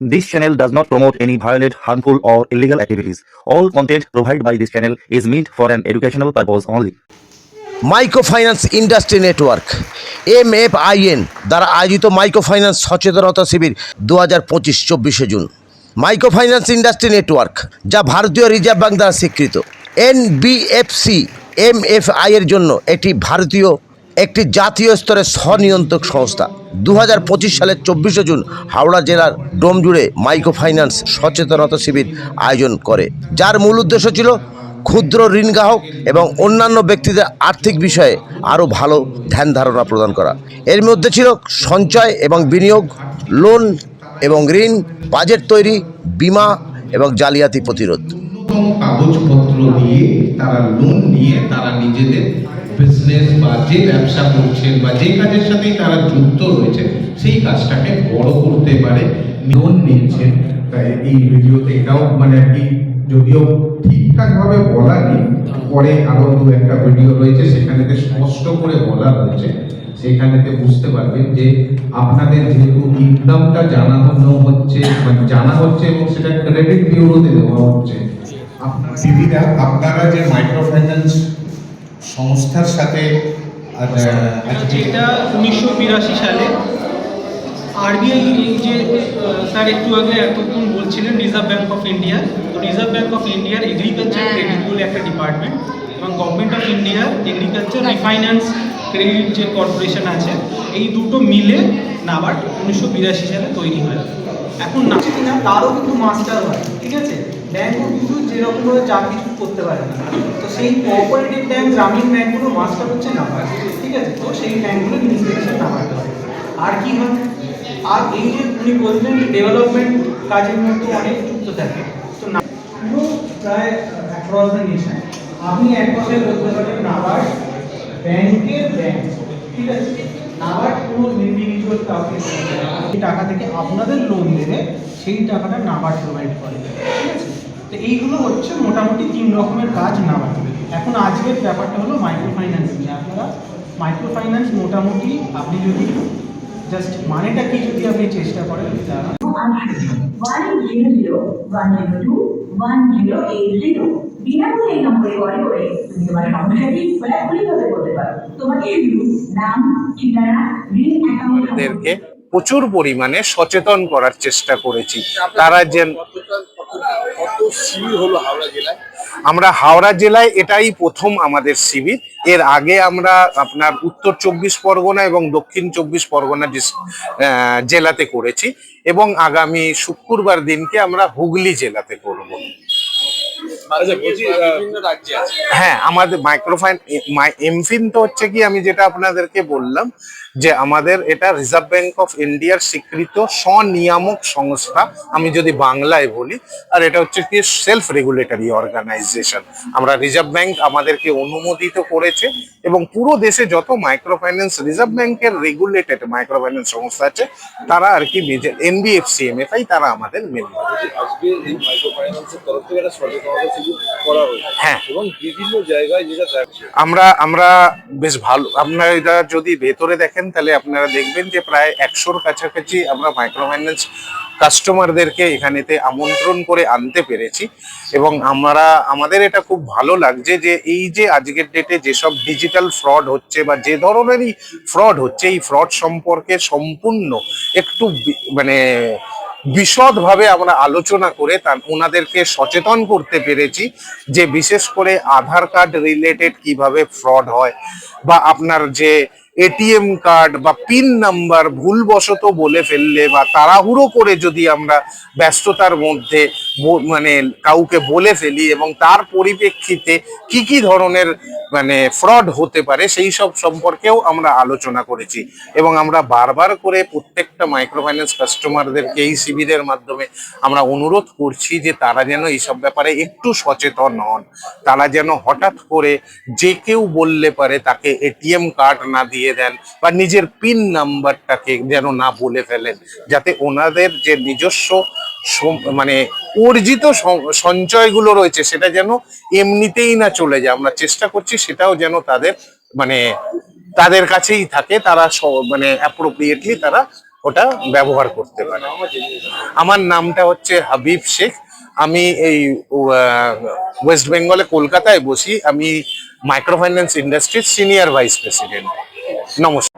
This channel does not promote any violent, harmful, or illegal activities. All content provided by this channel is meant for an educational purpose only. Micro finance industry network M F I N দ্বারা আয়োজিত micro সচেতনতা শিবির দু হাজার পঁচিশ চব্বিশে June micro finance industry network যা ভারতীয় রিজার্ভ ব্যাংক দ্বারা স্বীকৃত এনবিএফসি এম এফ আই এর জন্য এটি ভারতীয় একটি জাতীয় স্তরের স্বনিয়ন্ত্রক সংস্থা দু হাজার পঁচিশ সালের চব্বিশে জুন হাওড়া জেলার ডোমজুড়ে মাইক্রো ফাইন্যান্স সচেতনতা শিবির আয়োজন করে। যার মূল উদ্দেশ্য ছিল ক্ষুদ্র ঋণ গ্রাহক এবং অন্যান্য ব্যক্তিদের আর্থিক বিষয়ে আরও ভালো ধ্যান ধারণা প্রদান করা। এর মধ্যে ছিল সঞ্চয় এবং বিনিয়োগ, লোন এবং ঋণ, বাজেট তৈরি, বীমা এবং জালিয়াতি প্রতিরোধ। কাগজপত্র দিয়ে তারা লোন নিয়ে তারা নিজেদের বিজনেস বা যে ব্যবসা করছেন বা যে কাজের সাথেই তারা যুক্ত রয়েছে, সেই কাজটাকে বড় করতে পারে লোন নিচ্ছেন তাই এই ভিডিওতে এটাও মানে আর কি যদিও ঠিকঠাক ভাবে বলা নেই পরে আরও দু একটা ভিডিও রয়েছে, সেখানেতে স্পষ্ট করে বলা রয়েছে। সেখানেতে বুঝতে পারবেন যে আপনাদের যেহেতু ইনকামটা জানানো হচ্ছে মানে জানা হচ্ছে এবং সেটা ক্রেডিট বিউরোতে দেওয়া হচ্ছে। আপনার দিদিরা আপনারা যে মাইক্রো ফাইন্যান্স সংস্থার সাথে আজ, যেটা উনিশশো বিরাশি সালে আরবিআই যে স্যার একটু আগে এতক্ষণ বলছিলেন রিজার্ভ ব্যাংক অফ ইন্ডিয়া তো রিজার্ভ ব্যাংক অফ ইন্ডিয়ার এগ্রিকালচার ক্রেডিট বলে একটা ডিপার্টমেন্ট এবং গভর্নমেন্ট অফ ইন্ডিয়ার এগ্রিকালচার রিফাইন্যান্স ক্রেডিট যে কর্পোরেশন আছে এই দুটো মিলে নাবার্ড উনিশশো বিরাশি সালে তৈরি হয়। এখন না তারও কিন্তু মাস্টার হয় ঠিক আছে? ব্যাংকও কিন্তু যেরকমভাবে যা কিছু করতে পারে। না তো সেই কোঅপারেটিভ ব্যাংক গ্রামীণ ব্যাংকগুলো মাস্টার হচ্ছে নাম্বার ঠিক আছে? তো সেই ব্যাংকগুলো ইনস্টিটিউশন নাম্বার আর কি হয়? আর এই যে উনি বললেন ডেভেলপমেন্ট কাজের মধ্যে অনেক যুক্ত থাকে। তো না, পুরো প্রায় অ্যাক্রস দ্য নেশন আপনি এক কথায় বলতে পারেন, নাবার্ড ব্যাংকের ব্যাংক ঠিক আছে? নাবার্ড কোনো ইন্ডিভিজুয়াল কাউকে টাকা থেকে আপনাদের লোন দেবে, সেই টাকাটা নাবার্ড প্রোভাইড করে। তো এইগুলো হচ্ছে মোটামুটি তিন রকমের কাজ নাবার্ড এখন আজকের ব্যাপারটা হলো মাইক্রো ফাইন্যান্স নিয়ে। আপনারা মাইক্রো ফাইন্যান্স মোটামুটি আপনি যদি জাস্ট মানেটা কি যদি আপনি চেষ্টা করেন জানা one zero zero one zero two one zero eight zero বিনামূল্যে এই নম্বরে কল করে তুমি তোমার সমস্যাটি খোলাখুলিভাবে বলতে পারো। তোমাকে শুধু নাম ঠিকানা ঋণ অ্যাকাউন্ট প্রচুর পরিমাণে সচেতন করার চেষ্টা করেছি। তারা যেন আমরা হাওড়া জেলায় এটাই প্রথম আমাদের শিবির। এর আগে আমরা আপনার উত্তর চব্বিশ পরগনা এবং দক্ষিণ চব্বিশ পরগনা জেলাতে করেছি এবং আগামী শুক্রবার দিনকে আমরা হুগলি জেলাতে করব। হ্যাঁ আমাদের মাইক্রোফাইন এমফিন তো হচ্ছে কি আমি যেটা আপনাদেরকে বললাম যে আমাদের এটা রিজার্ভ ব্যাংক অফ ইন্ডিয়ার স্বীকৃত স্বনিয়ামক সংস্থা আমি যদি বাংলায় বলি আর এটা হচ্ছে কি সেলফ রেগুলেটরি অর্গানাইজেশন আমরা রিজার্ভ ব্যাংক আমাদেরকে অনুমোদিত করেছে এবং পুরো দেশে যত মাইক্রো ফাইন্যান্স রিজার্ভ ব্যাংকের রেগুলেটেড মাইক্রো ফাইন্যান্স সংস্থা আছে তারা আর কি নিজের এনবিএফসি এমএফআই তারা আমাদের মেম্বার হ্যাঁ। এবং বিভিন্ন জায়গায় যেটা আমরা আমরা বেশ ভালো আপনারা এটা যদি ভেতরে দেখেন তাহলে আপনারা দেখবেন যে প্রায় একশোর কাছাকাছি আমরা মাইক্রো ফাইন্যান্স কাস্টমারদেরকে এখানেতে আমন্ত্রণ করে আনতে পেরেছি। এবং আমরা, আমাদের এটা খুব ভালো লাগছে যে এই যে আজকের ডেটে যেসব ডিজিটাল ফ্রড হচ্ছে বা যে ধরনেরই ফ্রড হচ্ছে, এই ফ্রড সম্পর্কে সম্পূর্ণ একটু মানে বিশদভাবে আমরা আলোচনা করে তার, ওনাদেরকে সচেতন করতে পেরেছি যে বিশেষ করে আধার কার্ড রিলেটেড কীভাবে ফ্রড হয় বা আপনার যে এটিএম কার্ড বা পিন নাম্বার ভুলবশত বলে ফেললে বা তাড়াহুড়ো করে যদি আমরা ব্যস্ততার মধ্যে মানে কাউকে বলে ফেলি এবং তার পরিপ্রেক্ষিতে কি কি ধরনের মানে ফ্রড হতে পারে, সেই সব সম্পর্কেও আমরা আলোচনা করেছি। এবং আমরা বারবার করে প্রত্যেকটা মাইক্রো ফাইন্যান্স কাস্টমারদেরকে এই শিবিরের মাধ্যমে আমরা অনুরোধ করছি যে তারা যেন এইসব ব্যাপারে একটু সচেতন হন। তারা যেন হঠাৎ করে যে কেউ বললে পারে তাকে এটিএম কার্ড না দিয়ে দেন বা নিজের পিন নাম্বারটাকে যেন না বলে ফেলেন, যাতে ওনাদের যে নিজস্ব মানে অর্জিত সঞ্চয়গুলো রয়েছে সেটা যেন এমনিতেই না চলে যায়। আমরা চেষ্টা করছি সেটাও যেন তাদের মানে তাদের কাছেই থাকে, তারা মানে অ্যাপ্রোপ্রিয়েটলি তারা ওটা ব্যবহার করতে পারে। আমার নামটা হচ্ছে হাবিব শেখ। আমি এই ওয়েস্ট বেঙ্গলে কলকাতায় বসি। আমি মাইক্রো ফাইন্যান্স ইন্ডাস্ট্রির সিনিয়র ভাইস প্রেসিডেন্ট নমস্কার